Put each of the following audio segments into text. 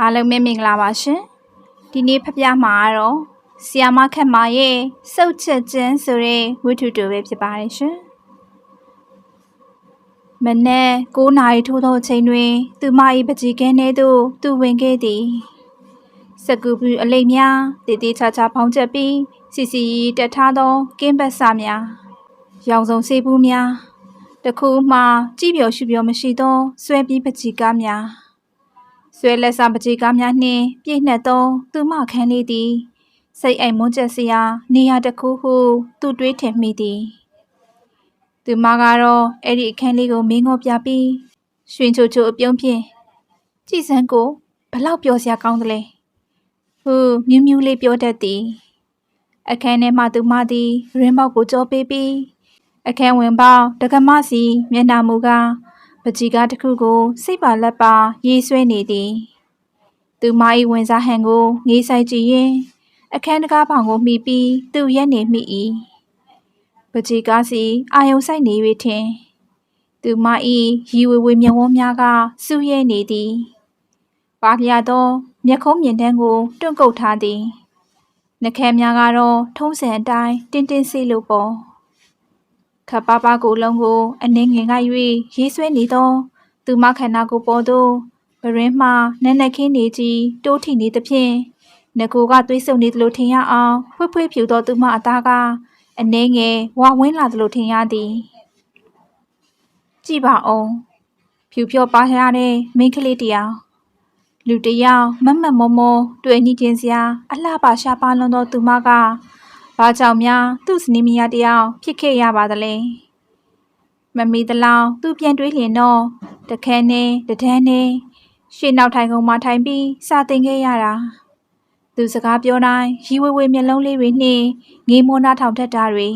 အားလုံးပဲမင်္ဂလာပါရှင်ဒီနေ့ဖပြမှာကတော့ဆီယာမခက်မာရဲ့စုတ်ချက်ချင်းဆိုတဲ့ဝိထုတူပဲဖြစ်ပါတယ်ရှင်မနေ့9နာရီထိုးသောအချိန်တွင် သူမ၏ပကြီးကဲထဲသို့သူဝင်ခဲ့သည်စကူပူအလိမ်များတည်တည်ချာချာဖောင်းချက်ပြီးစီစီတက်ထားသောကင်းပတ်စာများရောင်စုံစေဘူးများတခုမှကြည့်ပြော်ရှုပြော်မရှိသောဆွဲပြီးပကြီးကားများ ဆွဲလက်စာပကြီးကားများနှင့်ပြည့်နှက်သောသူမခန်းလေးသည်စိတ်အိမ်မွန်းချက်စရာနေရာတစ်ခုဟု သူတွေးထင်မိသည်သူမကတော့အဲ့ဒီအခန်းလေးကိုမင်းငေါပြပြီးရွှင်ချိုချိုအပြုံးဖြင့်ကြည်စမ်းကိုဘလောက်ပြောစရာကောင်းသလဲဟူမြူးမြူးလေးပြောတတ်သည်အခန်းထဲမှသူမသည်ရင်းပေါက်ကိုကြောပေးပြီးအခန်းဝင်ပေါက်တက္ကမစီမျက်နှာမူကား ပကြီးကားတစ်ခုကိုစိတ်ပါလက်ပါရေးဆွဲနေသည်သူမ၏ဝင်စားဟန်ကိုငေးဆိုင်ကြည့်ရင်အခန်းတကားဖောင်ကိုမှီပြီးသူရက်နေမိ၏ပကြီးကားစီအာယုံဆိုင်နေ၍ထင်သူမ၏ရီဝေဝေမျက်ဝန်းများကစူးရဲနေသည်ပါလျာသောမျက်ခုံးမြင်တန်းကိုတွန့်ကုတ်ထားသည်နှခဲများကတော့ထုံးစံအတိုင်းတင်းတင်းစီလိုပေါ် ခပ်ပါပါကိုလုံးကို အနှင်းငင်က၍ရေးဆွဲနေသော သူမခန္ဓာကိုယ်ပေါ်သို့ပရင်းမှနက်နက်ခင်းနေကြီးတိုးထိနေသဖြင့်ငကိုကသွေးဆုံနေသလိုထင်ရအောင်ဖွေးဖွေးဖြူသောသူမအသားကအနှင်းငယ်ဝါဝင်းလာသလိုထင်ရသည်ကြည့်ပါအောင်ဖြူဖြောပါရတဲ့မိန်းကလေးတယောက်လူတယောက်မတ်မတ်မောမောတွေ့ညီချင်းစရာအလှပါရှာပါလွန်သောသူမက ဘာကြောင့်များသူ့စနီးမယားတယောက်ဖြစ်ခဲ့ရပါသလဲမမီတလောင်သူပြန်တွေးလျင်တော့တခဲနဲ့တဒန်းနဲ့ရှေ့နောက်ထိုင်ကုန်မှထိုင်ပြီးစာသင်ခဲ့ရတာသူစကားပြောတိုင်းရီဝေဝေမျက်လုံးလေးတွေနှင့်ငေးမောနာထောင်ထက်တာတွေ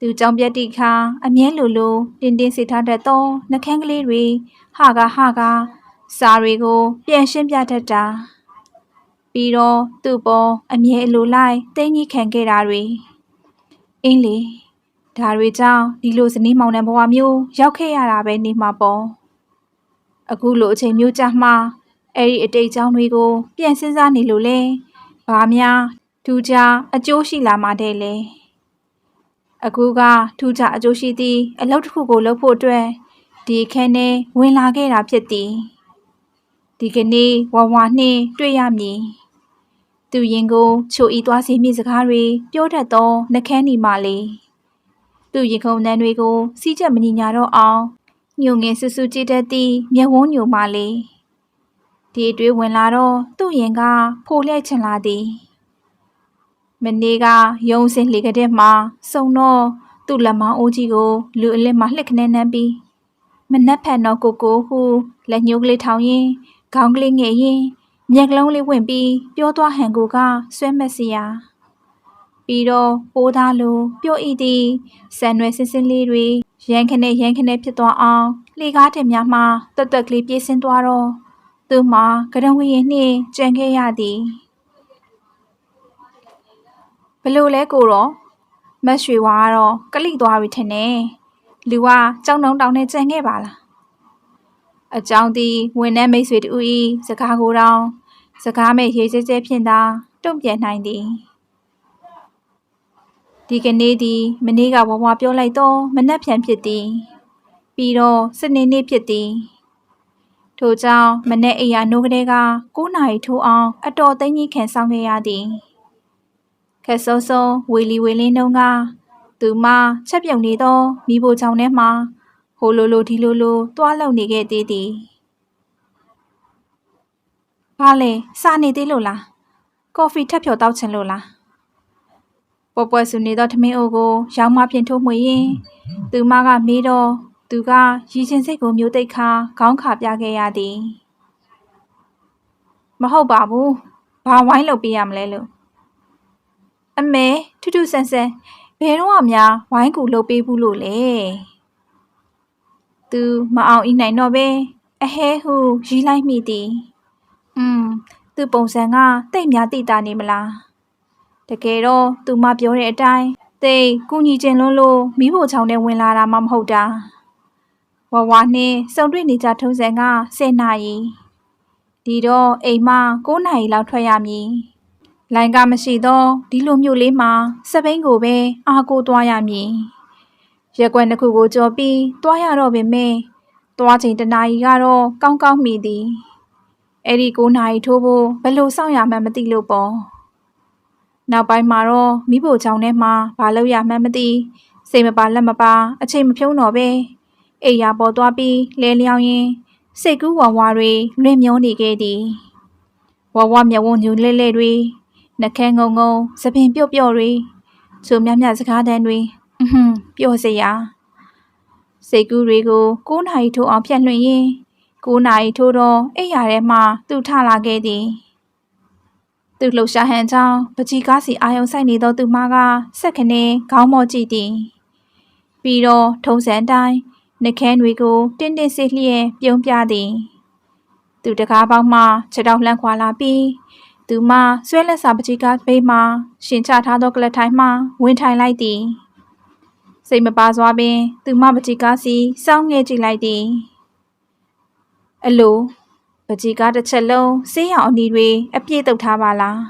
သူကြောင်ပြက်တိခါအမြဲလိုလိုတင်းတင်းစိထားတတ်သောနှကန်းကလေးတွေဟာကဟာကစာတွေကိုပြန်ရှင်းပြတတ်တာ ပြီးတော့သူ့ပေါ်အမြဲအလိုလိုက်တင်းကြီးခံခဲ့တာတွေအင်းလေဒါတွေကြောင့်ဒီလိုဇနီးမောင်နှံဘဝမျိုးရောက်ခဲ့ရတာပဲနေမှာပေါ့အခုလိုအချိန်မျိုးကြာမှအဲ့ဒီအတိတ်အကြောင်းတွေကိုပြန်စဉ်းစားနေလို့လဲဘာများထူးခြားအကျိုးရှိလာမှတဲ့လေအခုကထူးခြားအကျိုးရှိသည့်အလုပ်တစ်ခုကိုလုပ်ဖို့အတွက်ဒီခန်းထဲဝင်လာခဲ့တာဖြစ်သည်ဒီကနေ့ဝါဝါနှင့်တွေ့ရမည် သူရင်ကိုချိုဤသွားစီမိစကားတွေပြောတတ်သောနှကန်းဒီမာလေးသူရင်ခုန်တန်းတွေကိုစီးချက်မညီညာတော့အောင်ညုံငယ်ဆူဆူကြည့်တတ်သည့်မျက်ဝန်းညိုမာလေးဒီအတွေးဝင်လာတော့သူ့ရင်ကဖိုလျက်ချင်လာသည်မနေ့ကရုံစင်လေကတဲ့မှာစုံတော့သူ့လက်မောင်းအိုးကြီးကိုလူအလစ်မှလှစ်ခနဲနှမ်းပြီးမနှက်ဖက်တော့ကိုကိုဟုလက်ညှိုးကလေးထောင်ရင်ခေါင်းကလေးငယ်ရင် မျက်ကလုံးလေးဝင်ပြီးပြောသွားဟန်ကိုကဆွဲမက်စရာပြီးတော့ပိုးသားလိုပြုတ်ဤသည်ဆန်ရွယ်စင်းစင်းလေးတွေရန်ခနဲ့ရန်ခနဲ့ဖြစ်သွားအောင်လှေကားတင်များမှတွတ်တွက်ကလေးပြေးဆင်းသွားတော့သူ့မှာကရုံဝရင်နှင့်ကြံခဲ့ရသည်ဘလို့လဲကိုတော့မတ်ရွှေဝါကတော့ကလိသွားပြီထင်တယ်လူကကြောင်တုံတောင်နဲ့ကြံခဲ့ပါလား အကြောင်းသည်ဝင်နှဲမိတ်ဆွေတူဤစကားကိုတောင်စကားမဲ့ရေးကျဲကျဲဖြင့်သာတုံ့ပြန်နိုင်သည်ဒီကနေ့သည်မနေ့ကဝဝပြောလိုက်တော့မနှက်ဖြန်ဖြစ်သည် ပြီးတော့စနေနေ့ဖြစ်သည်ထို့ကြောင့်မနေ့အိယာနိုးကလေးက9နာရီထိုးအောင်အတော်သိမ့်ကြီးခံဆောင်ခဲ့ရသည်ခက်ဆုံဆုံဝေလီဝေလင်းတုံးကသူမချက်ပြုံနေသောမိဖို့ချောင်းထဲမှာ ဟိုလိုလိုဒီလိုလိုတွားလုံနေခဲ့သေးသည်။ဘာလဲစာနေသေးလို့လား။ကော်ဖီထပ်ဖြော်တောက်ချင်လို့လား။ပေါ်ပွဲဆူနေသောထမင်းအိုကိုရောင်းမဖြင့်ထိုးမှွေရင်သူမကမေးတော့သူကရီချင်းစိတ်ကိုမျိုးတိတ်ခါခေါင်းခါပြခဲ့ရသည်။မဟုတ်ပါဘူး။ဘာဝိုင်းလုပ်ပေးရမလဲလို့။အမေထူးထူးဆန်းဆန်းဘယ်တော့မှဝိုင်းကူလုပ်ပေးဘူးလို့လေ။ သူမအောင်ဤနိုင်တော့ပဲအဟဲဟုရီးလိုက်မိသည်။อืมသူပုံစံကတိတ်များတိတာနေမလား။တကယ်တော့သူမပြောတဲ့အတိုင်းတိတ်ကုညီကျင်လွန်းလို့မိဖို့ချောင်းနဲ့ဝင်လာတာမှမဟုတ်တာ။ဝဝနဲ့စုံတွေ့နေကြထုံးစံက10နာရီဒီတော့အိမ်မ9နာရီလောက်ထွက်ရမည်လိုင်းကမရှိတော့ဒီလိုမျိုးလေးမှာစပိန်ကိုပဲအားကိုးသွားရမည် ရက်ကွက်တစ်ခုကိုကြော်ပြီးသွားရတော့ပင်မဲ့သွားချိန်တစ်နာရီကတော့ကောင်းကောင်းမိသည်အဲ့ဒီ9နာရီထိုးဖို့ဘယ်လိုစောင့်ရမှန်းမသိလို့ပေါ့နောက်ပိုင်းမှာတော့မိဖို့ချောင်းထဲမှာဘာလုပ်ရမှန်းမသိစိတ်မပါလက်မပါအချိန်မဖြုံးတော့ပဲအိယာပေါ်သွားပြီးလဲလျောင်းရင်စိတ်ကူးဝါဝါတွေလွင့်မျောနေခဲ့သည်ဝါဝမျက်ဝန်းညူလဲလဲတွေနှကဲငုံငုံသပင်ပြုတ်ပြုတ်တွေချိုမြမြစကားတန်းတွေ အဟွန်းပျော့စရာစိတ်ကူးတွေကို9နာရီထိုးအောင်ဖြတ်လွှင့်ရင်9နာရီထိုးတော့အိယာထဲမှသူထလာခဲ့သည်သူလှုပ်ရှားဟန်ကြောင့်ပကြီးကားစီအာယုံဆိုင်နေသောသူမကစက်ခနဲခေါင်းမော့ကြည့်သည်ပြီးတော့ထုံးစံတိုင်းနှကဲတွေကိုတင်းတင်းစေးလျက်ပြုံးပြသည် သူတကားပေါင်းမှခြေထောက်လှမ်းခွာလာပြီးသူမဆွဲလက်စာပကြီးကားဘေးမှရှင်ချထားသောကလထိုင်မှဝင်ထိုင်လိုက်သည် စိတ်မပါစွာပင် သူမပကြီးကားစီစောင်းငဲကြည့်လိုက်သည်အလိုပကြီးကားတစ်ချက်လုံးဆေးရောင်အနီတွေအပြည့်တုပ်ထားပါလား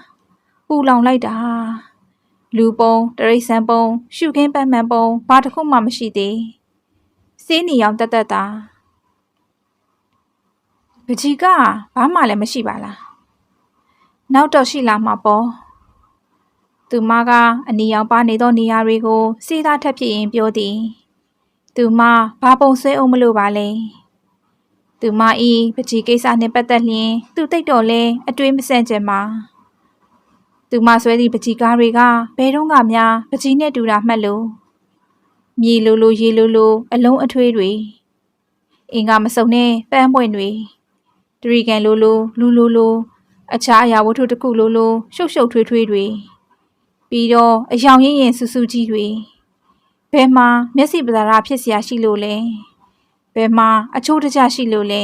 ပူလောင်လိုက်တာလူပုံတရိတ်ဆန်ပုံ ရှုခင်းပန်းမှန်ပုံဘာတစ်ခုမှမရှိသေးစေးနေအောင်တက်တက်တာပကြီးကဘာမှလည်းမရှိပါလားနောက်တော့ရှိလာမှာပေါ့ သူမကအနီရောင်ပါနေသောနေရာတွေကိုစေးသားထပ်ဖြစ်ရင်ပြောသည်သူမဘာပုံဆွဲအောင်မလို့ပါလဲသူမဤပကြီးကိစ္စနှင့်ပတ်သက်လျင် သူတိတ်တော်လဲအတွေးမဆန့်ကျင်ပါသူမဆွဲသည့်ပကြီးကားတွေကဘယ်တော့မှများပကြီးနဲ့တူတာမှတ်လို့မြေလိုလိုရေလိုလိုအလုံးအထွေးတွေအင်္ဂါမစုံနဲ့ပန်းပွင့်တွေတရီကန်လိုလိုလူလိုလိုအခြားအရာဝတ္ထုတစ်ခုလိုလိုရှုပ်ရှုပ်ထွေးထွေးတွေ ပြီးတော့အယောင်ရင်းရင်ဆူဆူကြီးတွေဘယ်မှာမျက်စိပဇာရဖြစ်เสียရှိလို့လဲဘယ်မှာအချိုးတကျရှိလို့လဲ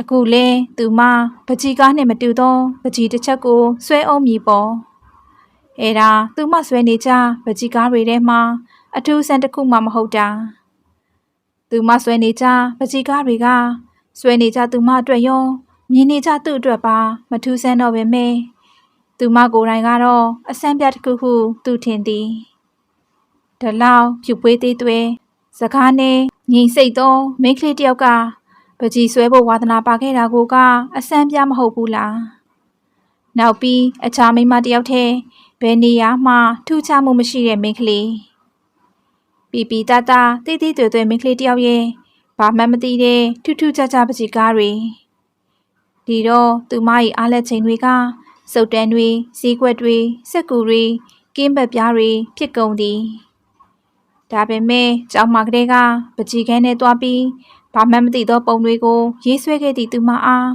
အခုလဲသူမပကြီးကားနဲ့မတူတော့ပကြီးတစ်ချက်ကိုဆွဲအောင်မြည်ပေါ်အဲ့ဒါသူမဆွဲနေကြပကြီးကားတွေထဲမှာအထူးဆန်းတစ်ခုမှမဟုတ်တာသူမဆွဲနေကြပကြီးကားတွေကဆွဲနေကြသူမအတွက်ရောမြင်နေကြသူ့အတွက်ပါမထူးဆန်းတော့ပဲမဲ သူမကိုယ်တိုင်ကတော့အဆန်းပြတစ်ခုခုသူထင်သည်ဒါလောက်ဖြူပွေးသေးသွဲစကားနဲ့ငိမ့်စိတ်သောမိန်းကလေးတယောက်ကပကြီးဆွဲဖို့ဝါသနာပါခဲ့တာကိုကအဆန်းပြမဟုတ်ဘူးလားနောက်ပြီးအခြားမိန်းမတယောက်ထဲဘယ်နေရာမှထူးခြားမှုမရှိတဲ့မိန်းကလေးပီပီတာတာတိတိတွေ့တွေ့မိန်းကလေးတယောက်ရဲ့ဘာမှမသိတဲ့ထူးထူးခြားခြားပကြီးကားတွေဒီတော့သူမ၏အားလက်ချိန်တွေက စုတ်တန်းတွေစီးကွက်တွေစက်ကူတွေကင်းပတ်ပြားတွေဖြစ်ကုန်သည်ဒါပေမဲ့ကြောင်မကလေးကပကြီးခန်းထဲသွားပြီးဘာမှမသိသောပုံတွေကိုရေးဆွဲခဲ့သည့်သူမအား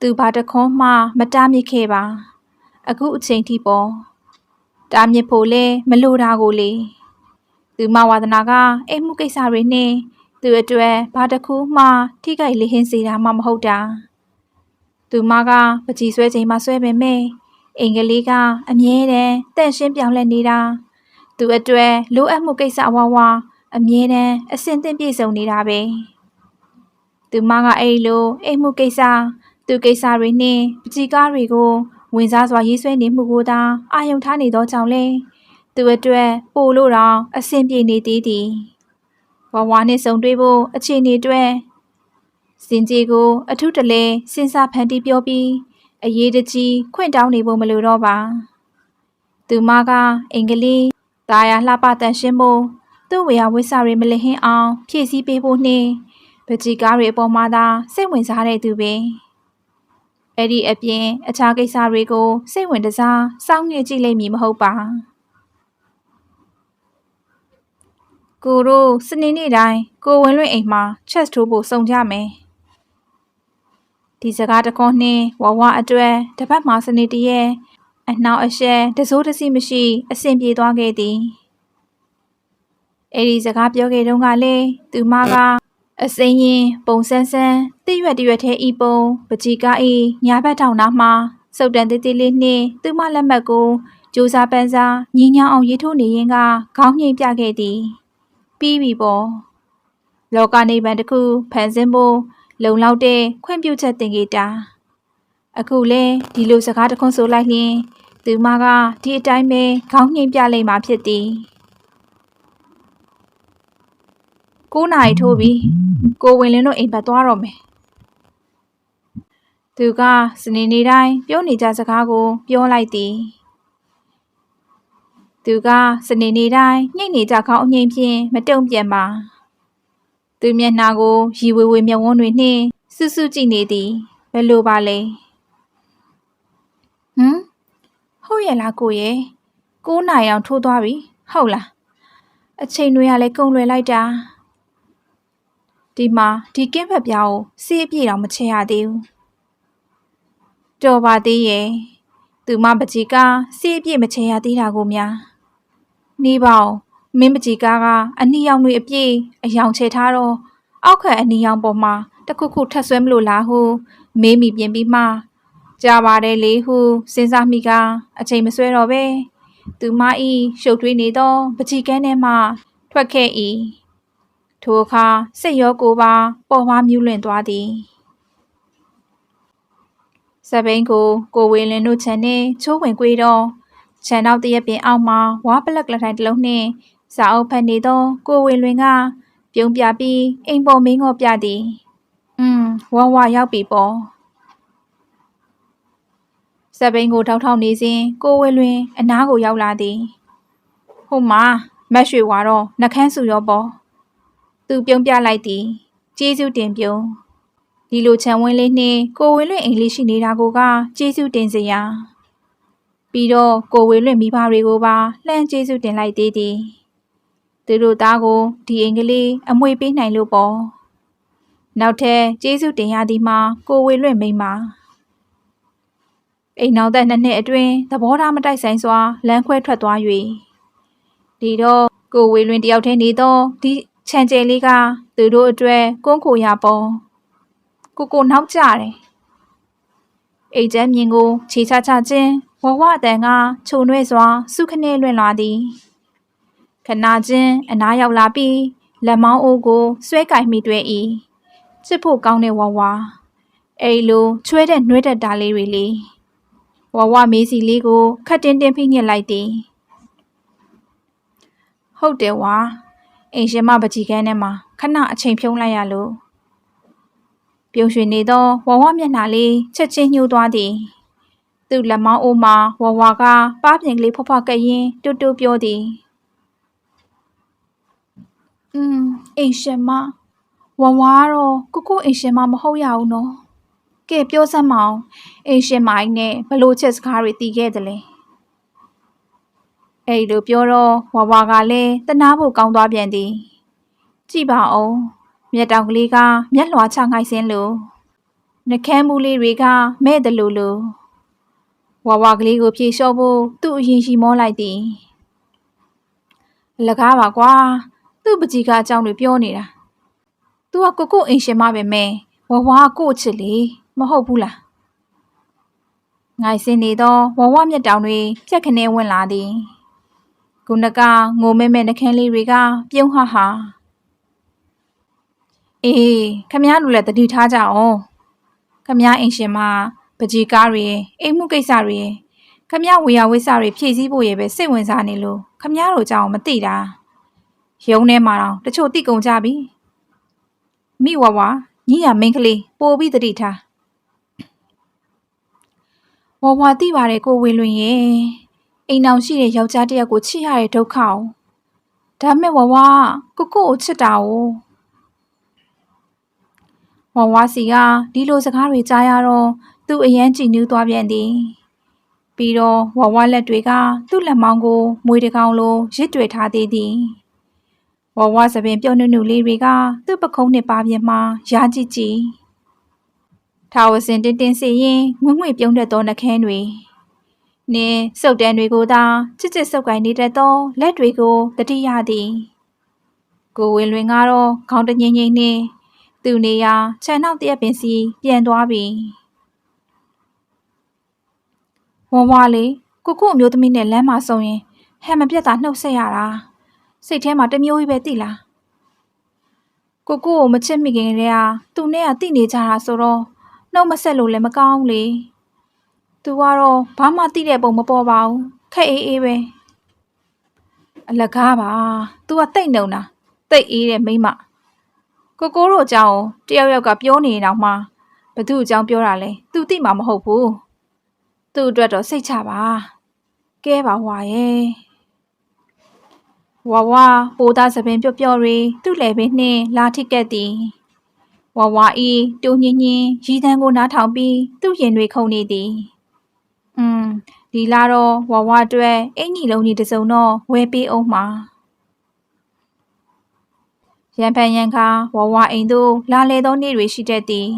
သူဘာတခွန်းမှမတားမြစ်ခဲ့ပါ အခုအချိန်ထိပေါ်တားမြစ်ဖို့လဲမလိုတာကိုလေသူမဝါဒနာကအိမ်မှုကိစ္စတွေနဲ့သူအတွက်ဘာတစ်ခုမှထိခိုက်လေဟင်းစေတာမှမဟုတ်တာသူမကပကြီးဆွဲချိန်မှာဆွဲပေမဲ့ အင်္ဂလိပ်ကအမြဲတမ်းတန့်ရှင်းပြောင်းလဲနေတာသူအတွက်လိုအပ်မှုကိစ္စဝါဝါအမြဲတမ်းအစင်သင့်ပြည့်စုံနေတာပဲသူမကအဲ့လိုအိမ်မှုကိစ္စသူကိစ္စတွေနဲ့ပကြီးကားတွေကိုဝင်စားစွာရေးဆွဲနေမှုကိုသာအာယုံထားနေသောကြောင့်လဲသူအတွက်ပို့လို့တော့အဆင်ပြေနေသေးသည်ဝါဝါနဲ့ဆုံတွေ့ဖို့အခြေအနေအတွက်စင်ကြီးကိုအထုတလဲစဉ်းစားဖန်တီးပြောပြီး အရေးတကြီးခွင့်တောင်းနေဖို့မလိုတော့ပါသူမကအင်္ဂလိပ်တာယာလှပတန်ရှင်းဖို့သူ့ဝေယဝိဆတွေမလဟင်းအောင် ဖြည့်ဆည်းပေးဖို့နှင့်ပကြီးကားတွေအပေါ်မှာသာစိတ်ဝင်စားတဲ့သူပဲအဲ့ဒီအပြင်အခြားကိစ္စတွေကိုစိတ်ဝင်တစားစောင့်ငှက်ကြည့်လိမ့်မည်မဟုတ်ပါကိုတို့စနေနေ့တိုင်းကိုဝင်လွင့်အိမ်မှာချက်ထိုးဖို့စုံကြမယ် ဒီစကားတခွန်းနှင်းဝဝအတွက်တပတ်မှစနေတည်းအနှောက်အယှက်တစိုးတစီမရှိ အဆင်ပြေသွားခဲ့သည်အဲ့ဒီစကားပြောခဲ့တုန်းကလေသူမကအစိမ်းရင်ပုံဆန်းဆန်းတိရွက်တရွက်ထဲဤပုံပကြီးကားဤညာဘက်ထောင်နာမှာစုတ်တန်သေးသေးလေးနှင့်သူမလက်မှတ်ကိုကြိုးစားပန်းစားညင်ညောင်းအောင်ရေးထိုးနေရင်ကခေါင်းငိမ့်ပြခဲ့သည် ပြီးပြီပေါ့လောကနေဗန်တစ်ခုဖန်ဆင်းဖို့ လုံလောက်တဲ့ခွင့်ပြုချက်တင်ခဲ့တာအခုလဲဒီလိုစကားတခွန်းဆိုလိုက်ရင်သူမကဒီအတိုင်းပဲခေါင်းညှိပြလိုက်မှဖြစ်သည်9နာရီထိုးပြီကိုဝင်လင်းတို့အိမ်ဘက်သွားတော့မယ်သူကစနေနေ့တိုင်းပြောနေကြစကားကိုပြောလိုက်သည်သူကစနေနေ့တိုင်းညှိနေကြခေါင်းအငိမ့်ဖြင့်မတုံ့ပြန်ပါ သူမျက်နှာကိုရီဝေဝေမျက်ဝန်းတွေနှင့်စူးစူးကြည့်နေသည်ဘယ်လိုပါလဲဟမ်ဟုတ်ရဲ့လားကိုရဲ့9နာရီအောင်ထိုးသွားပြီဟုတ်လားအချိန်တွေကလည်းကုန်လွယ်လိုက်တာဒီမှာဒီကင်းဖက်ပြားကိုစေးအပြည့်တော့မချရသေးဘူးတော်ပါသေးရဲ့သူမပကြီးကစေးအပြည့်မချရသေးတာကိုများနေပါဦး မင်းပကြီးကားကအနီရောင်တွေအပြည့်အယောင်ချထားတော့အောက်ခက်အနီရောင်ပေါ်မှာတခုခုထပ်ဆွဲမလို့လားဟုမေးမိပြင်ပြီးမှကြာပါတယ်လေဟုစဉ်းစားမိကအချိန်မဆွဲတော့ပဲသူမဤရှုပ်ထွေးနေသောပကြီးကန်းထဲမှထွက်ခဲ့၏ထိုအခါစိတ်ရောကိုယ်ပါပေါ်မှမြူးလွင်သွားသည်စပိန်ကိုကိုဝေလင်းတို့ခြံနှင့်ချိုးဝင်ကွေးတော့ခြံနောက်တရက်ပင်အောက်မှာဝါပလက်ကလထိုင်တစ်လုံးနှင့် စာအုပ်ဖတ်နေသောကိုဝေလွင်က ပြုံးပြပြီးအိမ်ပေါ်မင်းငေါ်ပြသည်။อืมဝဝရောက်ပြီပေါ့။စပိန်ကိုထောက်ထောက်နေစဉ်ကိုဝေလွင် အနားကိုရောက်လာသည်။ဟုတ်မှာမက်ရွှေဝါတော့နှကန်းစုရောပေါ့။သူပြုံးပြလိုက်သည်။ကျေးဇူးတင်ပြုံး။ဒီလိုခြံဝင်းလေးနှင့်ကိုဝေလွင်အိမ်လေးရှိနေတာကိုကကျေးဇူးတင်စရာ။ပြီးတော့ကိုဝေလွင်မိဘတွေကိုပါလှမ်းကျေးဇူးတင်လိုက်သေးသည်။ သူတို့သားကိုဒီအင်္ဂလိပ်အမွေပေးနိုင်လို့ပေါ့နောက်ထပ်ကျေးဇူးတင်ရသည်မှာကိုဝေလွင့်မိမ့်ပါအိမ်နောက်သက်နှစ်နှစ်အတွင်းသဘောထားမတိုက်ဆိုင်စွာလမ်းခွဲထွက်သွား၍ဒီတော့ကိုဝေလွင်တယောက်တည်းနေသောဒီခြံကျဲလေးကသူတို့အတွက်ကွန်းကိုရပေါ့ကိုကိုနောက်ကြတယ်အိတ်ကျမ်းမြင်ကိုခြေချချချင်းဝဝအတန်ကခြုံနှဲစွာစုခနဲ့လွင့်လာသည် ခဏချင်းအနားရောက်လာပြီးလက်မောင်းအိုးကိုဆွဲကင်မိတွေ့၏ချစ်ဖို့ကောင်းတဲ့ဝဝအဲ့လိုချွဲတဲ့နှွဲတဲ့တာလေးတွေလေဝဝမေးစီလေးကိုခတ်တင်းတင်းဖိညက်လိုက်သည်ဟုတ်တယ်ဝါအိမ်ရှင်မပကြီးကန်းထဲမှာခဏအချိန်ဖြုံးလိုက်ရလို့ပြုံးရွှင်နေသောဝဝမျက်နှာလေးချက်ချင်းညှိုးသွားသည်သူ့လက်မောင်းအိုးမှာဝဝကပါးပြင်ကလေးဖွားဖွားကပ်ရင်းတူတူပြောသည် อืมအိမ်ရှင်မဝဝါတော့ကိုကိုအိမ်ရှင်မမဟုတ်ရဘူးနော်ကဲပြောစမ်းမအောင်အိမ်ရှင်မိုင်းနဲ့ဘလို့ချက်စကားတွေတီးခဲ့တယ်လဲအဲ့လိုပြောတော့ဝဝါကလည်းတနာဖို့ကောင်းသွားပြန်သည်ကြည့်ပါအောင်မျက်တောင်ကလေးကမျက်လွှာချငိုက်စင်းလို့နှကမ်းမူလေးတွေကမဲ့တယ်လို့လို့ဝဝါကလေးကိုဖြေလျှော့ဖို့သူ့အရင်ရှိမောလိုက်သည်လကားပါကွာ သူ့ပကြီးကအကြောင်းတွေပြောနေတာ။ तू ကကိုကိုအိမ်ရှင်မပဲမဲဝဝကို့ချစ်လေမဟုတ်ဘူးလား။ငိုင်စင်နေသောဝဝမျက်တောင်တွေဖြက်ခနဲဝင်လာသည်။ခုနကငိုမဲမဲနှခမ်းလေးတွေကပြုံးဟဟာ။အေးခမည်းလူလည်းတတိထားကြအောင်။ခမည်းအိမ်ရှင်မပကြီးကားတွေအိမ်မှုကိစ္စတွေခမည်းဝေယဝိဆတွေဖြည့်ဆည်းဖို့ရေပဲစိတ်ဝင်စားနေလို့ခမည်းတို့ကြောင်မသိတာ။ ရုံးထဲမှာတော့တချို့တိကုန်ကြပြီမိဝဝညီရမင်းကလေးပို့ပြီးတတိထားဝဝသိပါတယ်ကိုဝေလွင်ရဲ့အိမ်အောင်ရှိတဲ့ယောက်ျားတစ်ယောက်ကိုချစ်ရတဲ့ဒုက္ခကိုဒါမဲ့ဝဝကိုကိုကိုချစ်တာ哦ဝဝစီကဒီလိုစကားတွေကြားရတော့သူ့အရန်ကြည်နူးသွားပြန်သည်ပြီးတော့ဝဝလက်တွေကသူ့လက်မောင်းကိုမွေတကောင်လိုရစ်တွေ့ထားသေးသည် ဝဝစပင်ပြုံးနုနုလေးတွေကသူ့ပခုံးနှစ်ပါးပြင်မှာရာကြည့်ကြည့်ထာဝစင်တင်းတင်းစီရင်ငွေ့ငွေ့ပြုံးတတ်သောနှခမ်းတွေနင်းစုပ်တန်းတွေကိုသာချစ်ချစ်စုပ်ကိုင်နေတတ်သောလက်တွေကိုတတိယသည်ကိုဝင်လွင်ကတော့ခေါင်းတငိမ့်ငိမ့်နှင့်သူ့နေရာခြံနောက်တရက်ပင်စီပြန်သွားပြီဝဝလေးကိုကိုအမျိုးသမီးနဲ့လမ်းမှာဆုံရင်ဟဲ့မပြတ်တာနှုတ်ဆက်ရတာ စိတ်ထဲမှာတမျိုးကြီးပဲသိလားကိုကိုကိုမချစ်မိခင်တည်းကသူနဲ့ကတိနေကြတာဆိုတော့နှုတ်မဆက်လို့လည်းမကောင်းလေသူကတော့ဘာမှသိတဲ့ပုံမပေါ်ပါဘူးခက်အေးအေးပဲအလကားပါ तू ကတိတ်နှုံတာတိတ်အေးတဲ့မိန်းမကိုကိုတို့အကြောင်းတယောက်ယောက်ကပြောနေတော့မှဘသူ့အကြောင်းပြောတာလဲ तू သိမှာမဟုတ်ဘူးသူ့အတွက်တော့စိတ်ချပါကဲပါဝါရဲ့ ဝါဝါပိုးသားသပင်ပျော့ပျော့ရီသူ့လေပင်နှင့်လာထိကက်သည်ဝါဝါဤတူညင်းညင်းရီတန်းကိုနားထောင်ပြီးသူ့ရင်တွေခုန်နေသည်อืมဒီလာတော့ဝါဝါအတွက်အင်ကြီးလုံးကြီးတစ်စုံတော့ဝဲပေးအောင်မှာရန်ဖန်ရန်ခါဝါဝါအိမ်သို့လာလေသောနေ့တွေရှိတတ်သည်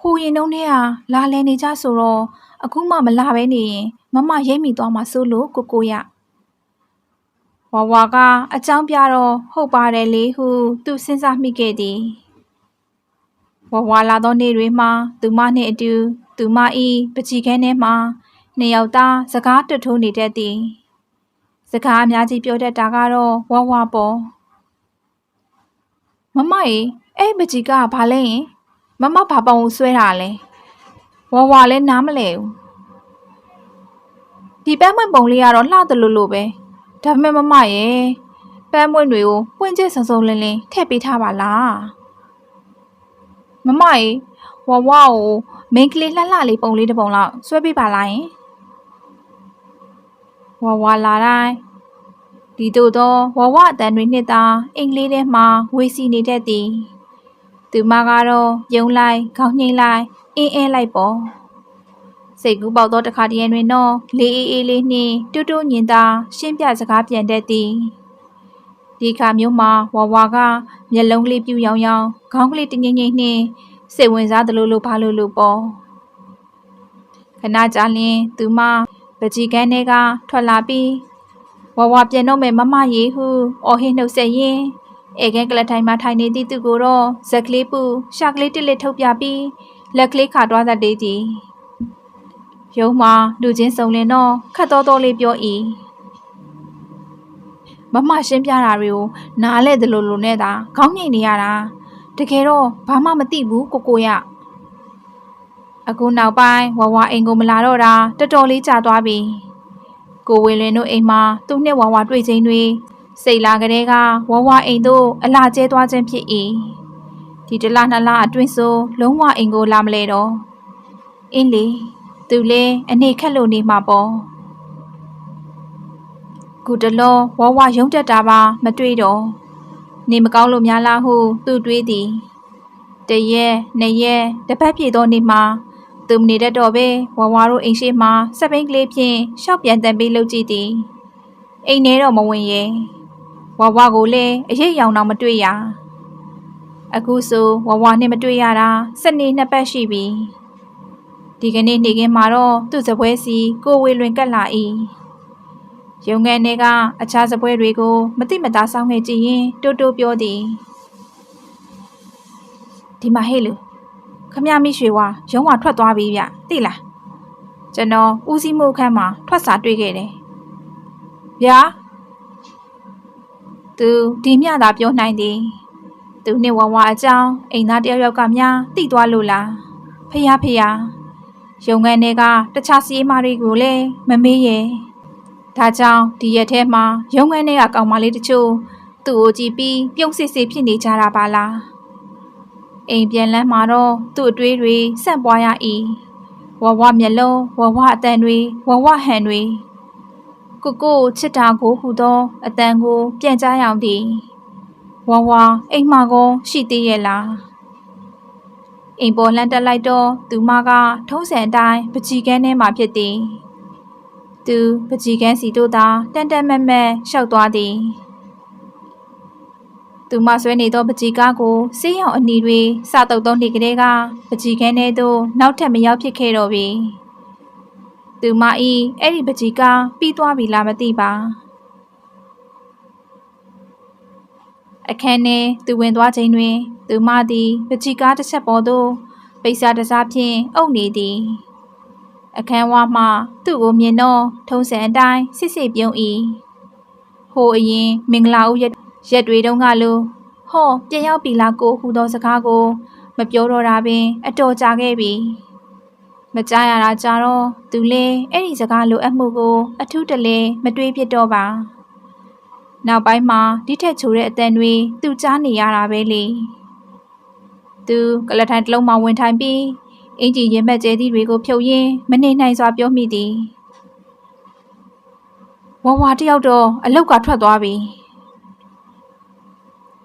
ဟိုရင်တုံးထဲကလာလေနေကြဆိုတော့အခုမှမလာပဲနေရင်မမရိတ်မိသွားမှာစိုးလို့ကိုကိုရ ဝါဝါကအကြောင်းပြတော့ဟုတ်ပါတယ်လေဟု သူစဉ်းစားမိခဲ့သည်ဝါဝါလာသောနေ့တွေမှာသူမနှင့်အတူ သူမဤပချီခဲထဲမှာနှစ်ယောက်သားစကားတွတ်ထိုးနေတတ်သည်စကားအများကြီးပြောတတ်တာကတော့ဝါဝါပေါ်မမရေအဲ့ပချီကဘာလဲရင်မမဘာပောင်ကိုဆွဲတာလဲဝါဝါလည်းနားမလဲဘူးဒီပန်းမွင့်ပုံလေးကတော့လှတယ်လို့လို့ပဲ ဒါပေမဲ့မမရဲ့ပန်းမွင့်တွေကိုပွင့်ကျစုံစုံလင်းလင်းထည့်ပေးထားပါလားမမရေဝါဝါကိုမိန်းကလေးလှလှလေးပုံလေးတစ်ပုံလောက်ဆွဲပေးပါလားယင်ဝါဝါလာတိုင်းဒီတို့တော့ဝါဝအတန်တွေနှစ်သာအင်္ဂလိပ်ထဲမှာဝေစီနေတတ်သည် သူမကတော့ယုံလိုက်ခေါင်းငိမ့်လိုက်အင်းအဲလိုက်ပေါ့ စိတ်ကူးပေါက်သောတခါတည်းတွင်တော့လေးအေးအေးလေးနှင့်တူတူညင်သာရှင်းပြစကားပြန်တတ်သည်ဒီခါမျိုးမှာဝါဝါကမျက်လုံးကလေးပြူရောင်ရောင်ခေါင်းကလေးတငိမ့်ငိမ့်နှင့်စိတ်ဝင်စားသလိုလိုဘာလို့လို့ပေါ့ခဏကြာလျင်သူမပကြီးကန်းထဲကထွက်လာပြီးဝါဝါပြန်တော့မယ်မမရေဟုအော်ဟစ်နှုတ်ဆက်ရင်းဧကဲကလထိုင်မှာထိုင်နေသည့်သူကိုတော့ဇက်ကလေးပူရှာကလေးတစ်လက်ထုတ်ပြပြီးလက်ကလေးခါတွားသက်တေးသည် ရုံးမှာလူချင်းစုံလင်တော့ခတ်တော်တော်လေးပြော၏မမရှင်းပြတာတွေကိုနားလဲတယ်လို့လို့နဲ့သာခေါင်းငိတ်နေရတာတကယ်တော့ဘာမှမသိဘူးကိုကိုရအခုနောက်ပိုင်းဝဝအိမ်ကိုမလာတော့တာတော်တော်လေးကြာသွားပြီကိုဝေလွင်တို့အိမ်မှာသူ့နှစ်ဝဝတွေ့ချင်းတွေစိတ်လာကလေးကဝဝအိမ်တို့အလာကျဲသွားခြင်းဖြစ်၏ဒီတလားနှစ်လားအတွင်းဆိုလုံးဝအိမ်ကိုလာမလဲတော့အင်းလေ သူလဲအနေခက်လို့နေမှာပေါ့ခုတလုံးဝဝရုံတက်တာပါ မတွေ့တော့နေမကောင်းလို့များလားဟု သူတွေးသည်တရက်နှစ်ရက်တစ်ပတ်ပြည့်သောနေ့မှာသူမနေတတ်တော့ပဲဝဝတို့အိမ်ရှိမှာစပိန်ကလေးဖြင့်ရှောက်ပြန်တန်ပေးလုပ်ကြည့်သည်အိမ်ထဲတော့မဝင်ရဲ့ဝဝကိုလည်းအရေးရောင်တော့မတွေ့ရအခုဆိုဝဝနဲ့မတွေ့ရတာစနေနှစ်ပတ်ရှိပြီ ဒီကနေ့နေခင်းမှာတော့သူ့စပွဲစီကိုဝေလွင်ကတ်လာ၏ရုံငန်းတွေကအခြားစပွဲတွေကိုမတိမတာဆောင်းခဲ့ကြည့်ရင်တိုးတိုးပြောသည်ဒီမှာဟဲ့လူခမမိရွှေဝါရုံးဝထွက်သွားပြီဗျသိလားကျွန်တော်ဦးစီးမှုခန်းမှာထွက်စာတွေ့ခဲ့တယ်ဗျာသူဒီမြသာပြောနိုင်သည်သူနဲ့ဝဝအကြောင်းအိမ်သားတယောက်ယောက်ကများတိသွားလို့လားဖះဖះ ရုံငန်းတွေကတခြားစီးမားတွေကိုလည်းမမေးရဲ့ဒါကြောင့်ဒီရက်ထဲမှာရုံငန်းတွေကကောင်မလေးတချို့သူ့ကိုကြည့်ပြီးပြုံးစစ်စစ်ဖြစ်နေကြတာပါလားအိမ်ပြန်လန်းမှာတော့သူ့အတွေးတွေဆက်ပွားရ၏ဝဝမျက်လုံးဝဝအတန်တွေဝဝဟန်တွေကိုကိုချစ်တာကိုဟူသောအတန်ကို ပြန်ကြားရအောင်သည်ဝဝအိမ်မှာကောရှိသေးရဲ့လား အိမ်ပေါ်လှမ်းတက်လိုက်တော့သူမက ထုံးစံအတိုင်းပချီကန်းထဲမှာဖြစ်သည်သူပချီကန်းစီတို့သာတန်တန်မက်မက်ရှောက်သွားသည်သူမဆွဲနေသောပကြီးကားကိုဆေးရောင်အနီတွေစတုပ်သောနေ့ကလေးကပကြီးကန်းထဲသို့နောက်ထပ်မရောက်ဖြစ်ခဲ့တော့ပြီသူမဤအဲ့ဒီပကြီးကားပြီးသွားပြီလားမသိပါ အခန်းထဲသူဝင်သွားချိန်တွင် သူမသည်ပကြီးကားတစ်ချက်ပေါ်သို့ပိစာတစားဖြင့်အုပ်နေသည်အခန်းဝါမှသူ့ကိုမြင်တော့ထုံးစံအတိုင်းစစ်စစ်ပြုံး၏ဟိုအရင်မင်္ဂလာဦးရက်ရက်တွေတုန်းကလိုဟောပြန်ရောက်ပြီလားကိုဟူသောစကားကို မပြောတော့တာပင် အတော်ကြာခဲ့ပြီမကြားရတာကြတော့သူလေအဲ့ဒီစကားလိုအပ်မှုကို အထူးတလဲမတွေးဖြစ်တော့ပါ နောက်ပိုင်းမှာဒီထက်ချိုတဲ့အတန်တွေသူကြားနေရတာပဲလေသူကလထိုင်တစ်လုံးမှဝင်ထိုင်ပြီးအင်ဂျီရင်ဘတ်ကျဲသီးတွေကိုဖြုတ်ရင်းမနေနိုင်စွာပြောမိသည်ဝဝတယောက်တော့အလောက်ကထွက်သွားပြီ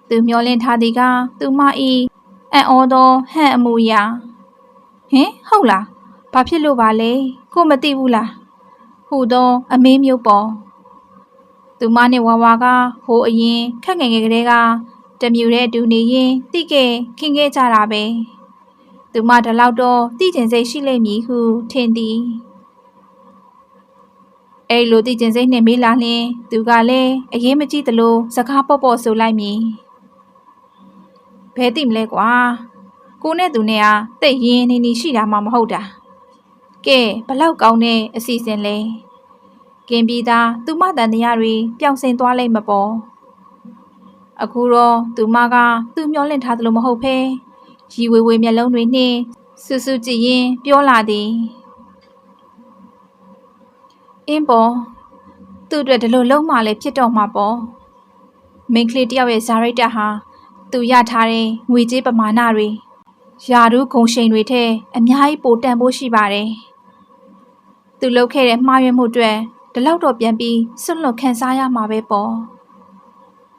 သူမျောလင့်ထားသည်ကသူမဤအံ့ဩသောဟန့်အမှုရာဟင်ဟုတ်လားဘာဖြစ်လို့ပါလဲကိုမသိဘူးလားဟူသောအမေးမျိုးပေါ် သူမနဲ့ဝါဝါကဟိုအရင်ခက်ငယ်ငယ်ကလေးကတမြူတဲ့အတူနေရင်တိခဲ့ခင်ခဲ့ကြတာပဲသူမဒီလောက်တော့တိကျင်စိတ်ရှိလိမ့်မည်ဟုထင်သည်အဲ့လိုတိကျင်စိတ်နဲ့မေးလာလျင်သူကလည်းအရေးမကြီးသလိုစကားပေါ့ပေါ့ဆိုလိုက်မည်ဘဲသိမလဲကွာကိုနဲ့သူနဲ့ဟာတိတ်ရင်နေနေရှိတာမှမဟုတ်တာကဲဘလောက်ကောင်းတဲ့အစီအစဉ်လဲ ကင်ပြီးသားသူမတန်တရားတွေပျောင်စင်သွားလိမ့်မပေါ်အခုတော့သူမကသူ့မျောလင့်ထားသလိုမဟုတ်ဖဲရီဝေဝေမျက်လုံးတွေနှင့်စူးစူးကြည့်ရင်ပြောလာသည်အင်းပေါ်သူ့အတွက်ဒီလိုလုံးမလည်းဖြစ်တော့မှာပေါ့မိန်းကလေးတယောက်ရဲ့ဇာရိတ်တက်ဟာသူရထားတဲ့ငွေကြေးပမာဏတွေယာရုဂုံရှိန်တွေထဲအများကြီးပိုတန်ဖို့ရှိပါတယ်သူလုပ်ခဲ့တဲ့မှားယွင်းမှုတွေ ဒီလောက်တော့ပြန်ပြီးစွန့်လွတ်ခံစားရမှာပဲပေါ့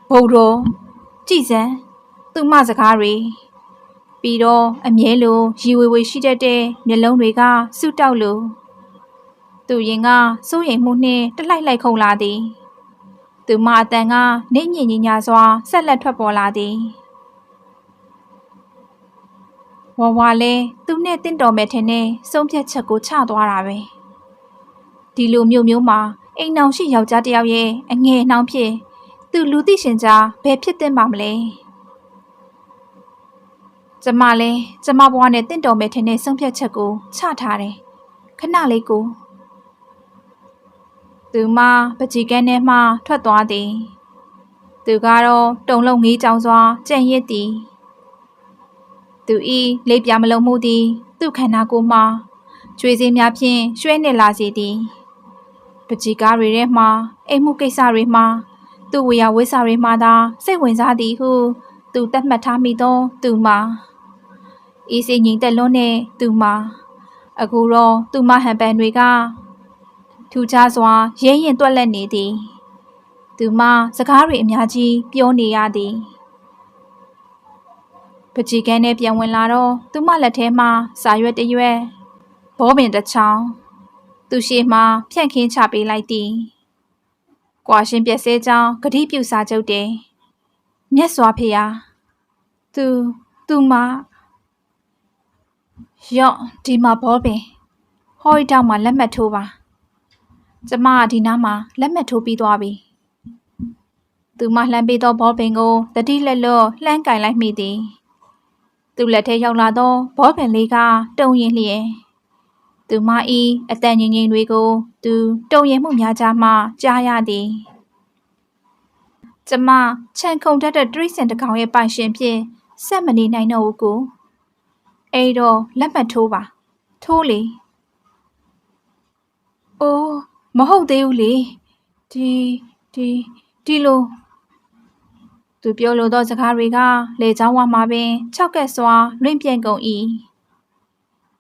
ဘုံတော်ကြည်စံသူမစကားတွေပြီးတော့အမြဲလိုရီဝေဝေရှိတတ်တဲ့မျက်လုံးတွေကစုတောက်လို့သူရင်ကစိုးရိမ်မှုနှင့်တလိုက်လိုက်ခုန်လာသည် သူမအတန်ကနေညင်ညင်ညာစွာဆက်လက်ထွက်ပေါ်လာသည်ဝဝလဲသူနဲ့တင့်တော်မဲ့ထင်နဲ့ဆုံးဖြတ်ချက်ကိုချသွားတာပဲ ဒီလိုမျိုးမျိုးမှာအိမ်အောင်ရှိယောက်ျားတစ်ယောက်ရဲ့အငယ်နှောင်းဖြစ်သူလူသိရှင်ကြားဘယ်ဖြစ်တင်ပါမလဲကျမလဲကျမဘွားနဲ့တင့်တော်မဲ့ထင်တဲ့ဆုံးဖြတ်ချက်ကိုချထားတယ်ခဏလေးကိုသူမပကြီကန်းထဲမှထွက်သွားသည်သူကတော့တုံလုံးငေးကြောင်စွာကြံ့ရစ်သည်သူဤလေပြမလုံးမှုသည်သူ့ခန္ဓာကိုယ်မှကျွေးစင်းများဖြင့်ရွှဲနေလာစေသည် ပကြီကားတွေထဲမှအိမ်မှုကိစ္စတွေမှသူ့ဝေယဝိစာတွေမှသာစိတ်ဝင်စားသည်ဟု သူတတ်မှတ်ထားမိသောသူမှာအေးစိငြိမ်သက်လွန်းတဲ့သူမှာအခုတော့သူမဟန်ပန်တွေကထူခြားစွာရဲရင်တွက်လက်နေသည် သူမစကားတွေအများကြီးပြောနေရသည်ပကြီကန်းနဲ့ပြန်ဝင်လာတော့သူမလက်ထဲမှာစာရွက်တစ်ရွက်ဘောပင်တစ်ချောင်း သူရှိမှဖြန့်ခင်းချပေးလိုက်သည်။ကွာရှင်ပြက်စဲကြောင်းဂတိပြုစာချုပ်တယ်။မြတ်စွာဘုရားသူသူမယော့ဒီမှာဘောပင်ဟောရီတောက်မှာလက်မှတ်ထိုးပါ။ကျမကဒီနားမှာလက်မှတ်ထိုးပြီးသွားပြီ။သူမလှမ်းပေးသောဘောပင်ကိုတတိလက်လော့လှမ်းကင်လိုက်မိသည်။သူ့လက်ထဲရောက်လာသောဘောပင်လေးကတုံရင်လျက် သူမဤအတန်ငင်ငင်တွေကို သူတုံရင်မှုများကြားမှကြားရသည်ကျမခြံခုံတတ်တဲ့တရိစင်တကောင်ရဲ့ပိုင်ရှင်ဖြင့်ဆက်မနေနိုင်တော့ဘူးကိုအဲ့တော့လက်မှတ်ထိုးပါထိုးလေအိုးမဟုတ်သေးဘူးလေဒီဒီဒီလိုသူပြောလိုသောစကားတွေကလေချောင်းဝမှာပင်၆ကက်စွာလွင့်ပြန့်ကုန်၏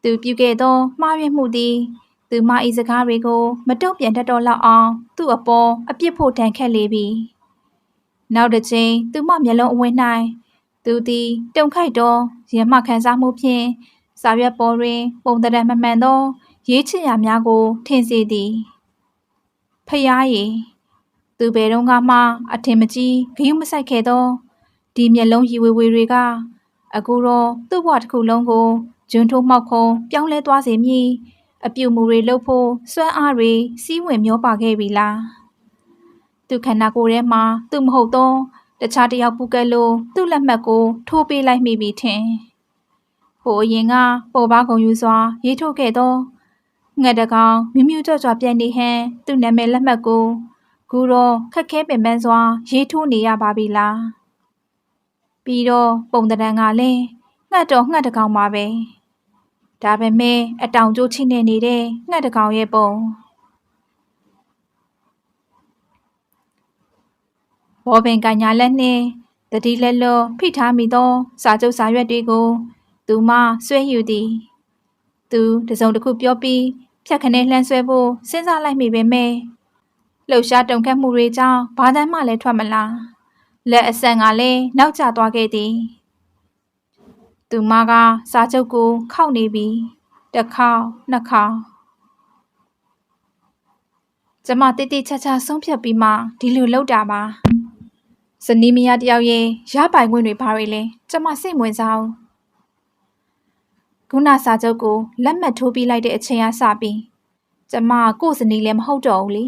သူပြုခဲ့သောမှားယွင်းမှုသည်သူမ၏စကားတွေကိုမတုံ့ပြန်တတ်တော့လောက်အောင်သူ့အပေါ်အပြစ်ဖို့တန်ခက်လေပြီနောက်တစ်ချိန်သူမမျက်လုံးအဝင်း၌သူသည်တုံခိုက်သောရမခံစားမှုဖြင့်စာရွက်ပေါ်တွင် ပုံတရံမမှန်သော ရေးချစ်ရာများကို ထင်စေသည်ဖျားရည်သူဘယ်တော့မှအထင်မကြီးဂယုမဆိုင်ခဲ့သောဒီမျက်လုံးရီဝေဝေတွေက အခုတော့သူ့ဘဝတစ်ခုလုံးကို ဂျွန်းထိုးမှောက်ခုံပြောင်းလဲသွားစေမည်အပြုတ်မှုတွေလှုပ်ဖို့စွမ်းအားတွေစီးဝင်မျောပါခဲ့ပြီလားသူခန္ဓာကိုယ်ထဲမှာသူ့မဟုတ်သောတခြားတယောက်ပူကဲလို့သူ့လက်မှတ်ကို ထိုးပေးလိုက်မိပြီထင်ဟိုအရင်ကပေါ်ပါကုန်ယူစွာ ရေးထုတ်ခဲ့သောငှက်တကောင်မြူးမြူးကြော့ကြော့ပြန့်နေဟန်သူ့နာမည်လက်မှတ်ကိုခုတော့ခက်ခဲပင်ပန်းစွာ ရေးထိုးနေရပါပြီလားပြီးတော့ပုံတံကလည်းငှက်တော့ငှက်တကောင်ပါပဲ ဒါပေမဲ့အတောင်ကျိုးချိနေနေတဲ့ငှက်တကောင်ရဲ့ပုံဘောပင်ကညာလက်နှင့်တတိလက်လွတ်ဖိထားမိသော စာချုပ်စာရွက်တွေကို သူမဆွဲယူသည် သူတစုံတစ်ခုပြောပြီးဖြတ်ခနဲလှမ်းဆွဲဖို့စဉ်းစားလိုက်မိပေမဲ့လှုပ်ရှားတုန်ခတ်မှုတွေကြောင့်ဘာသာမှလည်းထွက်မလာလက်အဆန်ကလည်းနောက်ကျသွားခဲ့သည် သူမကစာချုပ်ကိုခောက်နေပြီးတစ်ခေါက်နှစ်ခေါက်ကျမတိတိချာချာဆုံးဖြတ်ပြီးမှဒီလိုလုပ်တာပါဇနီးမယားတယောက်ရဲ့ရပိုင်ခွင့်တွေဘာတွေလဲကျမစိတ်ဝင်စားဘူးခုနစာချုပ်ကိုလက်မှတ်ထိုးပြီးလိုက်တဲ့အချိန်ကစပြီးကျမကို့ဇနီးလည်းမဟုတ်တော့ဘူးလေ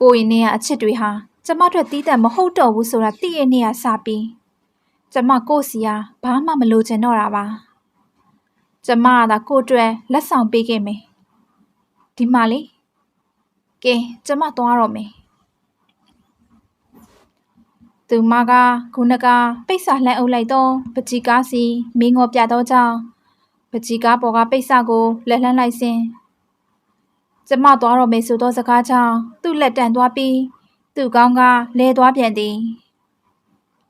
ကိုရင်နဲ့ကအချစ်တွေဟာကျမတို့တီးတဲ့မဟုတ်တော့ဘူးဆိုတာသိရနေရစပြီး ကျမကို့စီယာဘာမှမလိုချင်တော့တာပါကျမကသာကို့အတွက်လက်ဆောင်ပေးခဲ့မယ်ဒီမှာလေကဲကျမသွားတော့မယ်သူမကခုနကပိတ်စာလှမ်းအုပ်လိုက်တော့ပကြီးကားစီမင်းငေါ်ပြတော့ကြောင်းပကြီးကားပေါ်ကပိတ်စာကိုလက်လှမ်းလိုက်စဉ်ကျမသွားတော့မယ်ဆိုတော့စကားကြောင့်သူ့လက်တန်သွားပြီးသူ့ကောင်းကလဲသွားပြန်သည်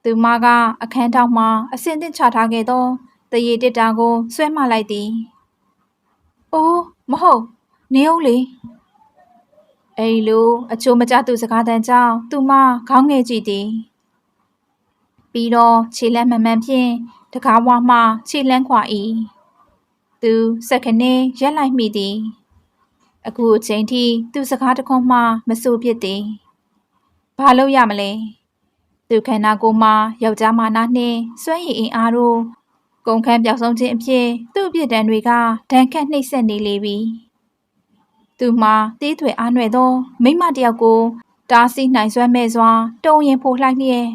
သူမကအခန်းထောက်မှအစင်သင့်ချထားခဲ့သောတရေတစ်တာကိုဆွဲမလိုက်သည်။အိုးမဟုတ်နေအောင်လေ။အဲ့လိုအချိုးမကျသူစကားတန်ကြောင့်သူမခေါင်းငယ်ကြည့်သည်။ပြီးတော့ခြေလမ်းမှန်မှန်ဖြင့်တကားဝါမှခြေလမ်းခွာ၏။သူစက္ကနေရက်လိုက်မိသည်။အခုအချိန်ထိသူစကားတခွန်းမှမဆိုဖြစ်သည်။ဘာလို့ရမလဲ။ သူခန္ဓာကိုယ်မှာယောက်ျားမာနနှင့်စွမ်းရည်အင်အားတို့ကုန်ခန်းပြောက်ဆုံးခြင်းအဖြစ်သူ့အပြစ်ဒဏ်တွေကဒဏ်ခတ်နှိပ်စက်နေလေပြီ။သူမှာတေးထွေအားနွယ်သောမိမတယောက်ကိုတားဆီးနိုင်စွမ်းမဲ့စွာတုံရင်ဖို့လှိုက်လျက်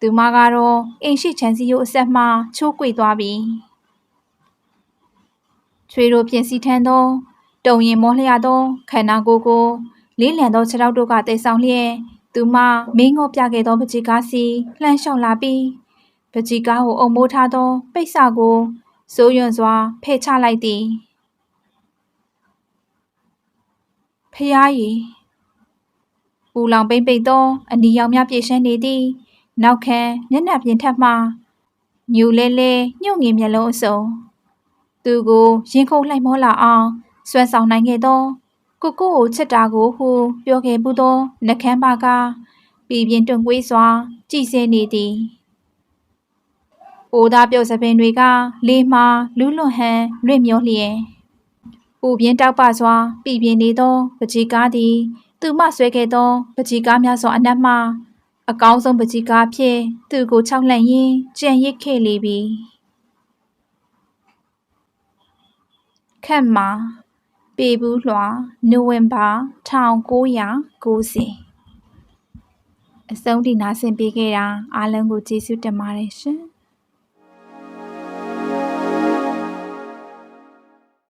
သူမကတော့အိမ်ရှိချမ်းစီယိုအဆက်မှချိုးကွေသွားပြီ။ချွေတို့ပြင်စီထမ်းသောတုံရင်မောလျသောခန္ဓာကိုယ်ကိုလေးလံသောခြေထောက်တို့ကတိတ်ဆောင်လျက် သူမမင်းငေါပြခဲ့သောပကြီးကားစီလှမ်းလျှောက်လာပြီးပကြီးကားကိုအုံမိုးထားသော ပိတ်စကိုစိုးရွံ့စွာဖယ်ချလိုက်သည်ဖျားရည်ပူလောင်ပိမ့်ပိတ်သောအနီရောင်များပြည့်ရှင်းနေသည်နောက်ခံမျက်နှာပြင်ထက်မှညူလဲလဲညှို့ငင်မျက်လုံးအစုံသူကိုရင်ခုန်လှိုက်မောလာအောင်ဆွဲဆောင်နိုင်ခဲ့သော ကိုကိုကိုချစ်တာကိုဟုပြောခဲ့မှုသောနှကမ်းပါကပြည်ပြင်းတွန့်ကွေးစွာ ကြည်စဲနေသည်အိုသားပြုတ်စပင်တွေက လေမာလူးလွန်ဟန်လွင့်မျောလျက်ပူပြင်းတောက်ပစွာပြည်ပြင်းနေသောပကြီးကားသည် သူမဆွဲခဲ့သောပကြီးကားများစွာအနက်မှအကောင်းဆုံးပကြီးကားဖြင့်သူကိုခြောက်လှန့်ရင်းကြံရစ်ခဲ့လေပြီခက်မှာ ပေဘူးလွှာနိုဝင်ဘာ1990အဆုံးထိနာဆင်ပေးခဲ့တာအားလုံးကိုကျေးဇူးတင်ပါတယ်ရှင်